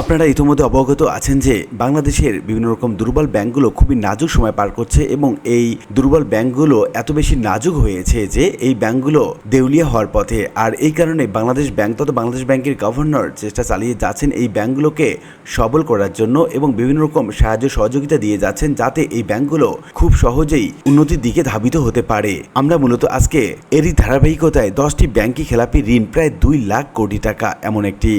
আপনারা ইতিমধ্যে অবগত আছেন যে বাংলাদেশের বিভিন্ন রকম দুর্বল ব্যাংকগুলো খুবই নাজুক সময় পার করছে এবং এই দুর্বল ব্যাংকগুলো এত বেশি নাজুক হয়েছে যে এই ব্যাংকগুলো দেউলিয়া হওয়ার পথে। আর এই কারণে বাংলাদেশ ব্যাংক তথা বাংলাদেশ ব্যাংকের গভর্নর চেষ্টা চালিয়ে যাচ্ছেন এই ব্যাংকগুলোকে সবল করার জন্য এবং বিভিন্ন রকম সাহায্য সহযোগিতা দিয়ে যাচ্ছেন যাতে এই ব্যাংকগুলো খুব সহজেই উন্নতির দিকে ধাবিত হতে পারে। আমরা মূলত আজকে এরই ধারাবাহিকতায় দশটি ব্যাংকই খেলাপি ঋণ প্রায় দুই লাখ কোটি টাকা, এমন একটি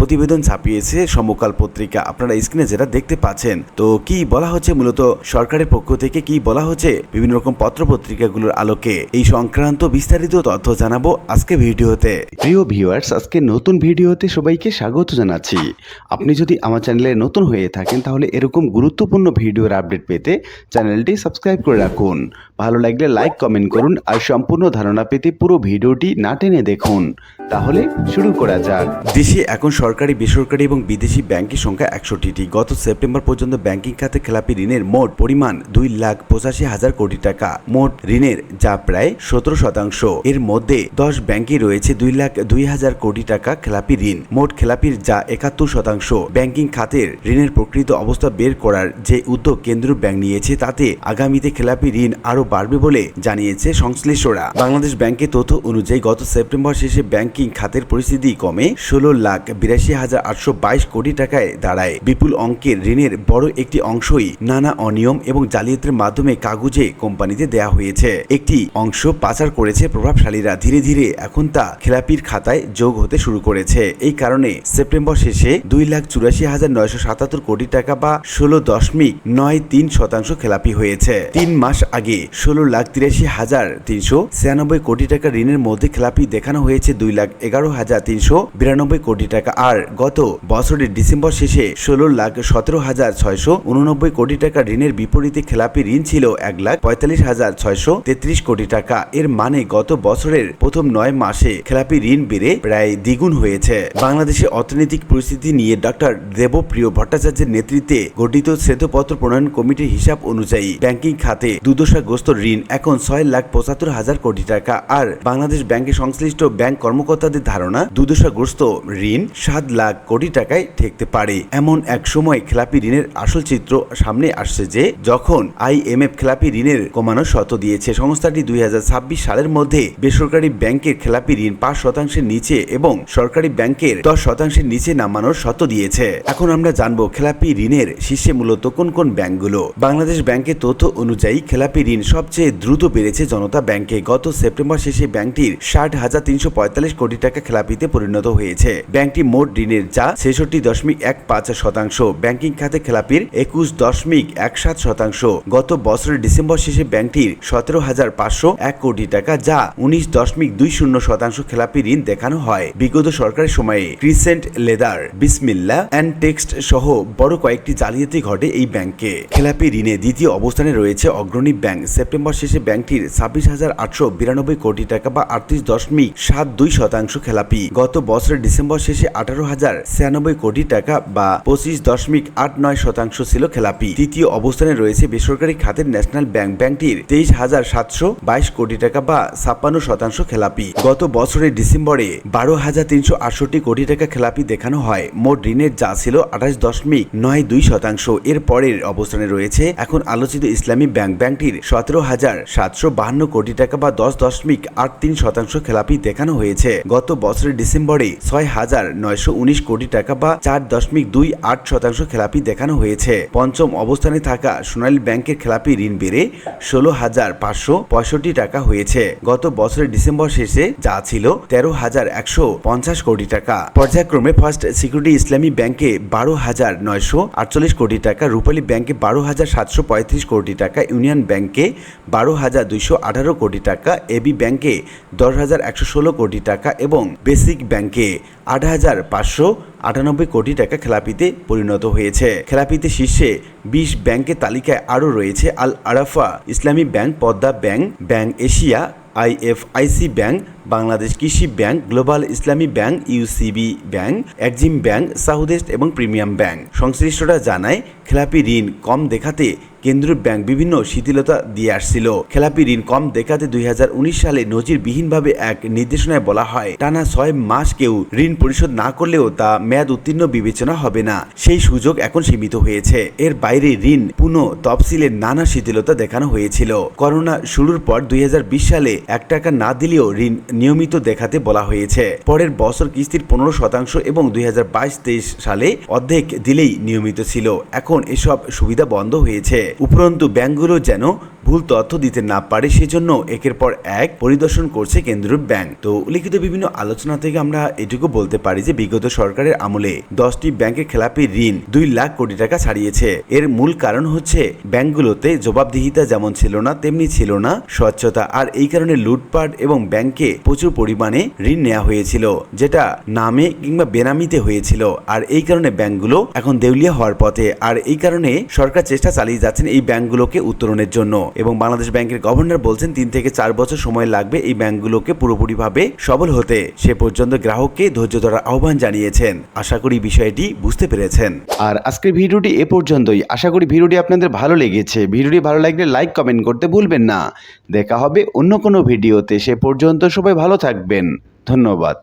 প্রতিবেদন ছাপিয়েছে সমকাল পত্রিকা। আপনারা স্ক্রিনে যেটা দেখতে পাচ্ছেন তো কি বলা হচ্ছে মূলত সরকারের পক্ষ থেকে কি বলা হচ্ছে বিভিন্ন রকম পত্র পত্রিকাগুলোর আলোকে? এই সংক্রান্ত বিস্তারিত তথ্য জানাব আজকে ভিডিওতে। প্রিয় ভিউয়ার্স আজকে নতুন ভিডিওতে সবাইকে স্বাগত জানাচ্ছি। আপনি যদি আমার চ্যানেলে নতুন হয়ে থাকেন তাহলে এরকম গুরুত্বপূর্ণ ভিডিওর আপডেট পেতে চ্যানেলটি সাবস্ক্রাইব করে রাখুন। ভালো লাগলে লাইক কমেন্ট করুন আর সম্পূর্ণ ধারণা পেতে পুরো ভিডিওটি না টেনে দেখুন। তাহলে শুরু করা যাক। দেশে এখন সরকারি বেসরকারি এবং বিদেশি ব্যাংকের সংখ্যা একষট্টিটি। গত সেপ্টেম্বর পর্যন্ত ব্যাংকিং খাতে খেলাপি ঋণের মোট পরিমাণ দুই লাখ পঁচাশি হাজার কোটি টাকা। মোট ঋণের যা প্রায় সতেরো শতাংশ। এর মধ্যে দশ ব্যাংকে রয়েছে দুই লাখ দুই হাজার কোটি টাকা খেলাপি ঋণ। মোট খেলাপির যা একাত্তর শতাংশ। ব্যাংকিং খাতের ঋণের প্রকৃত অবস্থা বের করার যে উদ্যোগ কেন্দ্রীয় ব্যাংক নিয়েছে, তাতে আগামীতে খেলাপি ঋণ আরও বাড়বে বলে জানিয়েছে সংশ্লিষ্টরা। বাংলাদেশ ব্যাংকের তথ্য অনুযায়ী গত সেপ্টেম্বর শেষে ব্যাংকিং খাতের পরিস্থিতি কমে ষোলো লাখ বিরাশি হাজার আটশো বাইশ কোটি টাকায় দাঁড়ায়। বিপুল অঙ্কের ঋণের বড় একটি অংশই নানা অনিয়ম এবং জালিয়াতির মাধ্যমে কাগজে কোম্পানিতে দেয়া হয়েছে। একটি অংশ পাচার করেছে প্রভাবশালীরা। ধীরে ধীরে এখন তা খেলাপির খাতায় যোগ হতে শুরু করেছে। এই কারণে সেপ্টেম্বর শেষে দুই লাখ চুরাশি হাজার নয়শো সাতাত্তর কোটি টাকা বা ষোলো দশমিক নয় তিন শতাংশ খেলাপি হয়েছে। তিন মাস আগে ষোলো লাখ তিরাশি হাজার তিনশো ছিয়ানব্বই কোটি টাকা ঋণের মধ্যে খেলাপি দেখানো হয়েছে। দুই লাখ এগারো হাজার তিনশো বিরানব্বই কোটি টাকা। আর গত বছরের ডিসেম্বর শেষে ষোলো লাখ সতেরো হাজার ছয়শো উননব্বই কোটি টাকা ঋণের বিপরীতে খেলাপি ঋণ ছিল এক লাখ পঁয়তাল্লিশ হাজার ছয়শো তেত্রিশ কোটি টাকা। এর মানে গত বছরের প্রথম নয় মাসে খেলাপি ঋণ বেড়ে প্রায় দ্বিগুণ হয়েছে। বাংলাদেশের অর্থনৈতিক পরিস্থিতি নিয়ে ডক্টর দেবপ্রিয় ভট্টাচার্যের নেতৃত্বে গঠিত শ্বেতপত্র প্রণয়ন কমিটির হিসাব অনুযায়ী ব্যাংকিং খাতে দুর্দশাগ্রস্ত ঋণ এখন ছয় লাখ পঁচাত্তর হাজার কোটি টাকা। আর বাংলাদেশ ব্যাংকের সংশ্লিষ্ট ব্যাংক কর্মকর্তাদের ধারণা দুর্দশাগ্রস্ত ঋণ সাত লাখ কোটি টাকায় ঠেকতে পারে। এমন এক সময় খেলাপি ঋণের আসল চিত্র সামনে আসছে যে, যখন আইএমএফ খেলাপি ঋণের কমানোর শত দিয়েছে, সংস্থাটি দুই সালের মধ্যে বেসরকারি ব্যাংকের খেলাপি ঋণ পাঁচ শতাংশের নিচে এবং সরকারি ব্যাংকের দশ শতাংশের নিচে নামানোর শত দিয়েছে। এখন আমরা জানব খেলাপি ঋণের শীর্ষে মূলত কোন কোন ব্যাংকগুলো। বাংলাদেশ ব্যাংকের তথ্য অনুযায়ী খেলাপি ঋণ সবচেয়ে দ্রুত বেড়েছে জনতা ব্যাংকে। গত সেপ্টেম্বর শেষে ব্যাংকটির ষাট হাজার তিনশো কোটি টাকা খেলাপিতে পরিণত হয়েছে। ব্যাংকটি মোট ঋণের যা ছেষট্টি দশমিক এক পাঁচ শতাংশ। ব্যাংকিং খাতে খেলাপির একুশ দশমিক এক সাত শতাংশ। গত বছরের ডিসেম্বর শেষে ব্যাংকটির সতেরো হাজার পাঁচশো এক কোটি টাকা যা উনিশ দশমিক দুই শূন্য শতাংশ খেলাপি ঋণ দেখানো হয়। বিগত সরকারের সময়ে crescent leather, Bismillah, and text সহ বড় কয়েকটি জালিয়াতি ঘটে এই ব্যাংকে। খেলাপি ঋণে দ্বিতীয় অবস্থানে রয়েছে অগ্রণী ব্যাংক। সেপ্টেম্বর শেষে ব্যাংকটির ছাব্বিশ হাজার আটশো বিরানব্বই কোটি টাকা বা আটত্রিশ দশমিক সাত দুই শতাংশ খেলাপি। গত বছরের ডিসেম্বর শেষে আঠারো হাজার ছিয়ানব্বই কোটি টাকা বা পঁচিশ দশমিক আট নয় শতাংশ ছিল খেলাপি। তৃতীয় অবস্থানে রয়েছে বেসরকারি খাতের ন্যাশনাল ব্যাংক। ব্যাংকটির তেইশ হাজার সাতশো বাইশ কোটি টাকা বা ছাপ্পান্ন শতাংশ খেলাপি। গত বছরের ডিসেম্বরে বারো হাজার তিনশো আটষট্টি কোটি টাকা খেলাপি দেখানো হয়। মোট ঋণের যা ছিল আঠাশ দশমিক নয় দুই শতাংশ। এর পরের অবস্থানে রয়েছে এখন আলোচিত ইসলামী ব্যাংক। ব্যাংকটির সতেরো হাজার সাতশো বাহান্ন কোটি টাকা বা দশ দশমিক আট তিন শতাংশ খেলাপি দেখানো হয়েছে। গত বছরের ডিসেম্বরে ছয় হাজার নয়শো উনিশ কোটি টাকা বা চার দশমিক দুই আট শতাংশ খেলাপি দেখানো হয়েছে। পঞ্চম অবস্থানে থাকা সোনালী ব্যাংকের খেলাপি ঋণ বেড়ে ষোলো হাজার পাঁচশো পঁয়ষট্টি টাকা হয়েছে। গত বছরের ডিসেম্বর শেষে যা ছিল তেরো হাজার একশো পঞ্চাশ কোটি টাকা। পর্যায়ক্রমে ফার্স্ট সিকিউরিটি ইসলামী ব্যাংকে বারো হাজার নয়শো আটচল্লিশ কোটি টাকা, রূপালী ব্যাংকে বারো হাজার সাতশো পঁয়ত্রিশ কোটি টাকা, ইউনিয়ন ব্যাংকে বারো হাজার দুইশো আঠারো কোটি টাকা, এবি ব্যাংকে দশ হাজার একশো ষোলো কোটি টাকা এবং বেসিক ব্যাংকে আট হাজার পাঁচশো আটানব্বই কোটি টাকা খেলাপিতে পরিণত হয়েছে। খেলাপিতে শীর্ষে বিশ ব্যাংকের তালিকায় আরও রয়েছে Al Arafa, Islami bank, Padma bank bank Asia, IFIC bank, Bangladesh Krishi bank, global Islami bank, UCB bank, Exim bank southeast এবং প্রিমিয়াম ব্যাংক। সংশ্লিষ্টরা জানায়, খেলাপি ঋণ কম দেখাতে কেন্দ্রীয় ব্যাংক বিভিন্ন শিথিলতা দিয়ে আসছিল। খেলাপি ঋণ কম দেখাতে দুই হাজার উনিশ সালে নজিরবিহীনভাবে এক নির্দেশনায় বলা হয়, টানা ছয় মাস কেউ ঋণ পরিশোধ না করলেও তা মেয়াদ উত্তীর্ণ বিবেচনা হবে না। সেই সুযোগ এখন সীমিত হয়েছে। এর বাইরে ঋণ পুনঃ তফসিলের নানা শিথিলতা দেখানো হয়েছিল। করোনা শুরুর পর দুই হাজার বিশ সালে এক টাকা না দিলেও ঋণ নিয়মিত দেখাতে বলা হয়েছে। পরের বছর কিস্তির পনেরো শতাংশ এবং দুই হাজার সালে অর্ধেক দিলেই নিয়মিত ছিল। এখন এসব সুবিধা বন্ধ হয়েছে। উপরন্তু ব্যাংকগুলো যেন ভুল তথ্য দিতে না পারে, সেজন্য একের পর এক পরিদর্শন করছে কেন্দ্রীয় ব্যাংক তো লিখিত বিভিন্ন আলোচনা থেকে আমরা এটুকু বলতে পারি যে, বিগত সরকারের আমলে দশটি ব্যাংকের খেলাপি ঋণ দুই লাখ কোটি টাকা ছাড়িয়েছে। এর মূল কারণ হচ্ছে ব্যাংকগুলোতে জবাবদিহিতা যেমন ছিল না, তেমনি ছিল না স্বচ্ছতা, আর এই কারণে লুটপাট এবং ব্যাংকে প্রচুর পরিমাণে ঋণ নেওয়া হয়েছিল, যেটা নামে কিংবা বেনামিতে হয়েছিল। আর এই কারণে ব্যাংকগুলো এখন দেউলিয়া হওয়ার পথে, আর এই কারণে সরকার চেষ্টা চালিয়ে যাচ্ছেন এই ব্যাংকগুলোকে উত্তরণের জন্য। এবং বাংলাদেশ ব্যাংকের গভর্নর বলছেন, তিন থেকে চার বছর সময় লাগবে এই ব্যাংকগুলোকে পুরোপুরিভাবে সবল হতে। সে পর্যন্ত গ্রাহককে ধৈর্য ধরার আহ্বান জানিয়েছেন। আশা করি বিষয়টি বুঝতে পেরেছেন। আর আজকের ভিডিওটি এ পর্যন্তই। আশা করি ভিডিওটি আপনাদের ভালো লেগেছে। ভিডিওটি ভালো লাগলে লাইক, কমেন্ট করতে ভুলবেন না। দেখা হবে অন্য কোনো ভিডিওতে। সে পর্যন্ত সবাই ভালো থাকবেন। ধন্যবাদ।